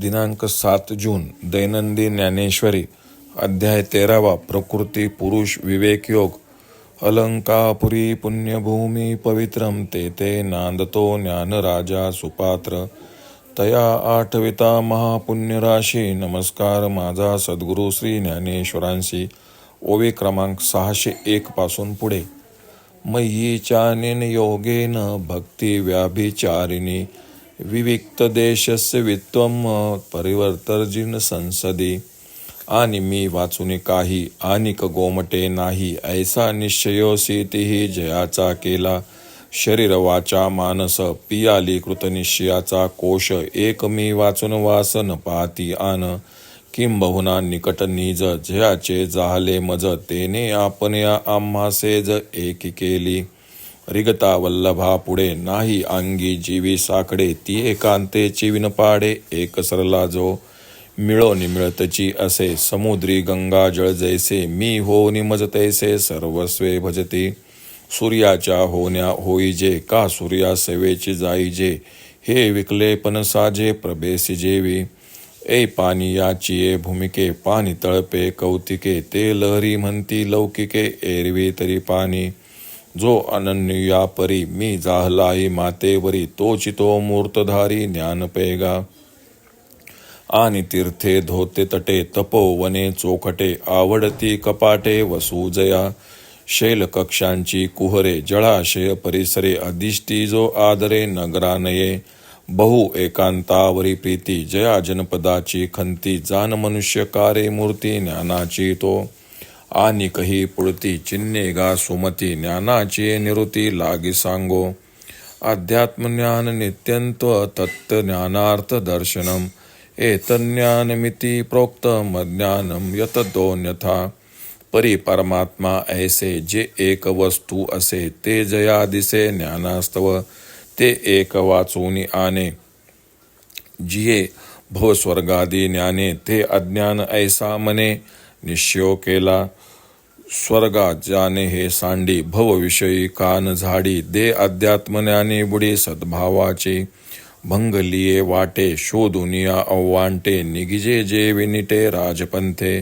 दिनांक सात जून दैनंदिन ज्ञानेश्वरी अध्याय तेरावा प्रकृती पुरुष विवेक योग अलंकापुरी पुण्यभूमी पवित्रम ते ते नांदतो ज्ञानराजा सुपात्र तया आठविता महापुण्यराशी नमस्कार माझा सद्गुरू श्री ज्ञानेश्वरांशी ओवे क्रमांक सहाशे एक पासून पुढे. मयी योगेन भक्ती व्याभिचारिणी विविक्त देशस्य वित्वम परिवर्तर्जिन संसदी। आणि मी वाचून काही आनिक गोमटे नाही ऐसा निश्चयोसितीही जयाचा केला। शरीर वाचा मानस पियाली कृतनिश्चयाचा कोश एक मी वाचून वास न पाहती आन। किंबहुना निकट निज जयाचे जाहले मज तेने आपण या आम्हासेज एक केली। रिगता वल्लभा पुढे नाही अंगी जीवी साकडे ती एकांतेची विनपाडे एक सरला जो मिळो निमिळतची असे समुद्री गंगा जळ जैसे मी हो निमज तैसे सर्वस्वे भजती. सूर्याच्या होण्या होईजे का सूर्या सेवेची जाईजे हे विकले पण साजे प्रबेसी जेवी. ए पाणी याची ये भूमिके पाणी तळपे कौतिके ते लहरी म्हणती लौकिके एरवी तरी पाणी. जो अनन्य परी मी जाहलाई मातेवरी तो चितो मूर्तधारी ज्ञान पेगा. आणि तीर्थे धोते तटे तपोवने चोखटे आवडती कपाटे वसूजया शैल कक्षांची कुहरे जळाशय परिसरे अधिष्ठी जो आदरे नगरानये. बहु एकांतावरी प्रीती जया जनपदाची खंती जान मनुष्य कारे मूर्ती ज्ञानाची तो. आणि कही पुळती चिन्हे गा सुमती ज्ञानाची निरुती लागी सांगो. अध्यात्मज्ञान नित्यंत्व तत्ज्ञानार्थ दर्शनम. एतज्ञानमिती प्रोक्तम अज्ञानम यतदोन्यथा परी परमात्मा ऐसे जे एक वस्तू असे ते जया दिसे ज्ञानास्तव. ते एक वाचूनी आने. जिये भवस्वर्गादी ज्ञाने ते अज्ञान ऐसा मने. निश्चय केला स्वर्गा जाने हे सांडी भवविषयी कान झाडी दे अध्यात्मज्ञाने बुडी सद्भावाची भंगलिये वाटे शोधुनिया अव्वांटे निगिजे जे विनिटे राजपंथे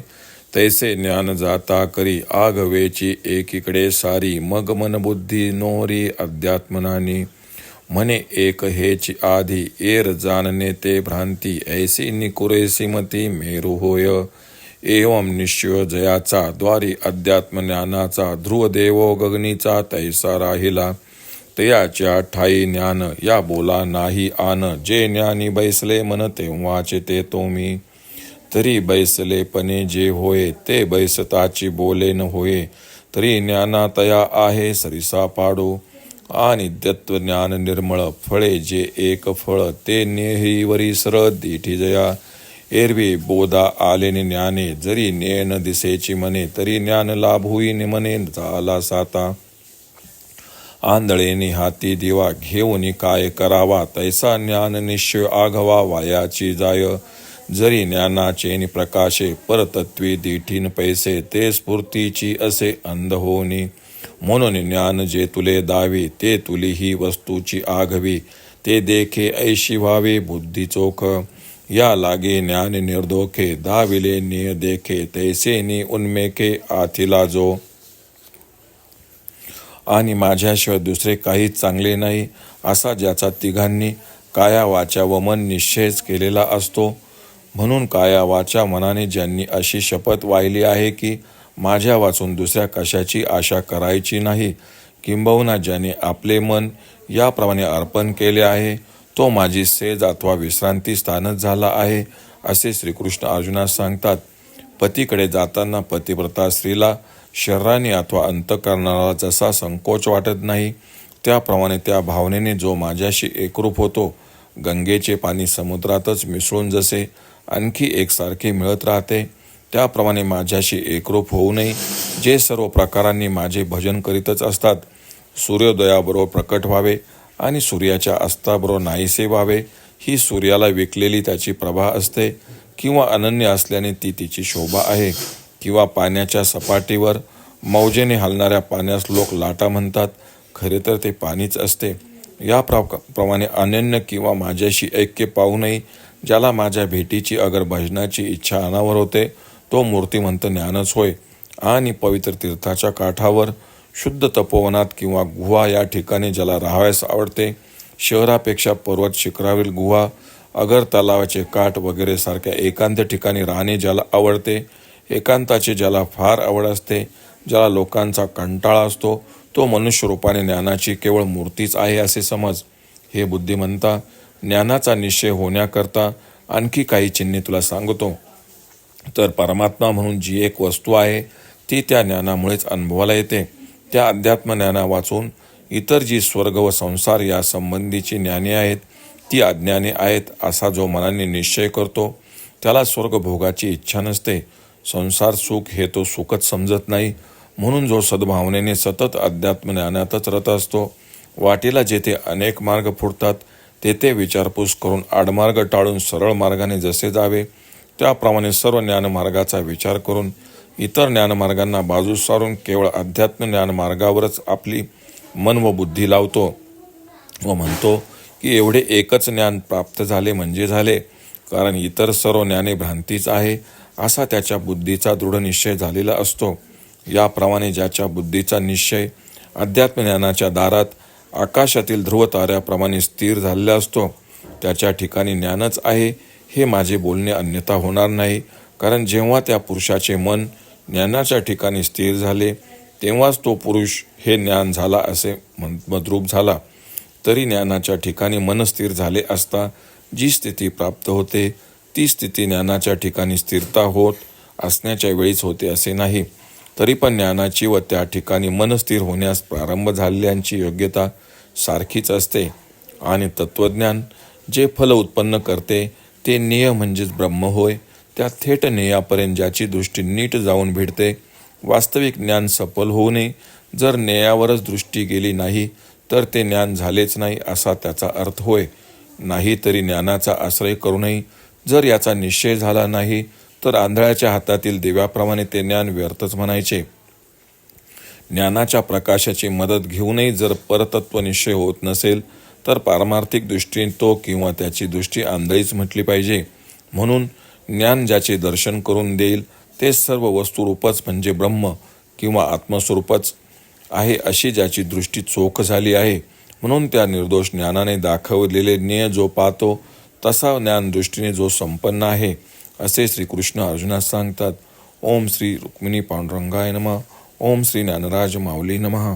तैसे ज्ञान जाता करी आगवेची एकीकडे सारी मग मन बुद्धी नोरी अध्यात्मनानी म्हणे एक हेची आधी एर जाणने ते भ्रांती ऐसी निकुरेसी मती मेरू होय एवम निश्चय जयाचा द्वारी अध्यात्म ज्ञानाचा ध्रुव देवो गगनीचा तैसा राहिला. तयाच्या ठाई ज्ञान या बोला नाही आन जे ज्ञानी बैसले मन तेव्हाचे ते तो मी तरी बैसलेपणे जे होय ते बैसताची बोले न होय. तरी ज्ञाना तया आहे सरिसा पाडो. आणि ज्ञान निर्मळ फळे जे एक फळ ते नेहीवरी सरळ दिठी जया. एरवी बोधा आलेने ज्ञाने जरी नेन दिसेची मने तरी ज्ञान लाभ होईन मने झाला साता. आंधळेनी हाती दिवा घेऊन काय करावा तैसा ज्ञान निश्चय आघवा वायाची जाय. जरी ज्ञानाचे प्रकाशे परतत्वी दिठीन पैसे ते स्फूर्तीची असे अंध होनी. म्हणून ज्ञान जे तुले दावी ते तुली ही वस्तूची आघवी. ते देखे ऐशी व्हावे बुद्धी चोख. या लागे ज्ञान निर्दोखे दाविले निय देखे तैसे नि उन्मेके आथिला जो. आणि माझ्याशिवाय दुसरे काहीच चांगले नाही असा ज्याचा तिघांनी काया वाचा व मन निश्चयच केलेला असतो. म्हणून काया वाचा मनाने ज्यांनी अशी शपथ वाहिली आहे की माझ्या वाचून दुसऱ्या कशाची आशा करायची नाही किंबहुना ज्याने आपले मन याप्रमाणे अर्पण केले आहे तो माझी सेज अथवा विश्रांती स्थानच झाला आहे असे श्रीकृष्ण अर्जुनास सांगतात. पतीकडे जाताना पतिव्रता स्त्रीला शरीराने अथवा अंतकरणाला जसा संकोच वाटत नाही त्याप्रमाणे त्या भावनेने जो माझ्याशी एकरूप होतो गंगेचे पाणी समुद्रातच मिसळून जसे आणखी एकसारखे मिळत राहते त्याप्रमाणे माझ्याशी एकरूप होऊ नये. जे सर्व प्रकारांनी माझे भजन करीतच असतात. सूर्योदयाबरोबर प्रकट व्हावे आणि सूर्याच्या अस्ताबरोबर नाहीसे व्हावे. ही सूर्याला विकलेली त्याची प्रभा असते किंवा अनन्य असल्याने ती तिची शोभा आहे किंवा पाण्याच्या सपाटीवर मौजेने हलणाऱ्या पाण्यास लोक लाटा म्हणतात. खरे तर ते पाणीच असते. या प्र प्रमाणे अनन्य किंवा माझ्याशी ऐक्य पाहूनही ज्याला माझ्या भेटीची अगर भजनाची इच्छा अनावर होते तो मूर्तिमंत ज्ञानच होय. आणि पवित्र तीर्थाच्या काठावर शुद्ध तपोवनात किंवा गुहा या ठिकाणी ज्याला राहावयास आवडते शहरापेक्षा पर्वत शिखरावरील गुहा अगर तलावाचे काठ वगैरे सारख्या एकांत ठिकाणी राहणे ज्याला आवडते एकांताची ज्याला फार आवड असते ज्याला लोकांचा कंटाळा असतो तो मनुष्य रूपाने ज्ञानाची केवळ मूर्तीच आहे असे समज. हे बुद्धिमंता ज्ञानाचा निश्चय होण्याकरता आणखी काही चिन्हे तुला सांगतो. तर परमात्मा म्हणून जी एक वस्तू आहे ती त्या ज्ञानामुळेच अनुभवाला येते. त्या अध्यात्मज्ञाना वाचून इतर जी स्वर्ग व संसार या संबंधीची ज्ञाने आहेत ती अज्ञाने आहेत असा जो मनाने निश्चय करतो त्याला स्वर्ग भोगाची इच्छा नसते. संसार सुख हे तो सुखच समजत नाही. म्हणून जो सद्भावनेने सतत अध्यात्मज्ञानातच रत असतो वाटेला जेथे अनेक मार्ग फुटतात तेथे विचारपूस करून आडमार्ग टाळून सरळ मार्गाने जसे जावे त्याप्रमाणे सर्व ज्ञानमार्गाचा विचार करून इतर ज्ञानमार्गांना बाजूस सारून केवळ अध्यात्म ज्ञानमार्गावरच आपली मन व बुद्धी लावतो व म्हणतो की एवढे एकच ज्ञान प्राप्त झाले म्हणजे झाले कारण इतर सर्व ज्ञाने भ्रांतीच आहे असा त्याच्या बुद्धीचा दृढ निश्चय झालेला असतो. याप्रमाणे ज्याच्या बुद्धीचा निश्चय अध्यात्म ज्ञानाच्या दारात आकाशातील ध्रुव ताऱ्याप्रमाणे स्थिर झालेला असतो त्याच्या ठिकाणी ज्ञानच आहे हे माझे बोलणे अन्यथा होणार नाही कारण जेव्हा त्या पुरुषाचे मन ज्ञानाच्या ठिकाणी स्थिर झाले तेव्हाच तो पुरुष हे ज्ञान झाला असे मन- मद्रूप झाला. तरी ज्ञानाच्या ठिकाणी मन स्थिर झाले असता जी स्थिती प्राप्त होते ती स्थिती ज्ञानाच्या ठिकाणी स्थिरता होत असण्याच्या वेळीच होते असे नाही. तरी पण ज्ञानाची व त्या ठिकाणी मन स्थिर होण्यास प्रारंभ झालेल्यांची योग्यता सारखीच असते. आणि तत्त्वज्ञान जे फल उत्पन्न करते ते नेय म्हणजेच ब्रह्म होय. त्या थेट नेयापर्यंत ज्याची दृष्टी नीट जाऊन भिडते वास्तविक ज्ञान सफल होऊ नये. जर नेयावरच दृष्टी गेली नाही तर ते ज्ञान झालेच नाही असा त्याचा अर्थ होय. नाही तरी ज्ञानाचा आश्रय करू नये. जर याचा निश्चय झाला नाही तर आंधळ्याच्या हातातील दिव्याप्रमाणे ते ज्ञान व्यर्थच म्हणायचे. ज्ञानाच्या प्रकाशाची मदत घेऊनही जर परतत्व निश्चय होत नसेल तर पारमार्थिक दृष्टीने तो किंवा त्याची दृष्टी आंधळीच म्हटली पाहिजे. म्हणून ज्ञान ज्याचे दर्शन करून देईल ते सर्व वस्तुरूपच म्हणजे ब्रह्म किंवा आत्मस्वरूपच आहे अशी ज्याची दृष्टी चोख झाली आहे. म्हणून त्या निर्दोष ज्ञानाने दाखवलेले ज्ञेय जो पाहतो तसा ज्ञानदृष्टीने जो संपन्न आहे असे श्रीकृष्ण अर्जुनास सांगतात. ओम श्री रुक्मिणी पांडुरंगाय नमः. ओम श्री ज्ञानराज माऊली नमः.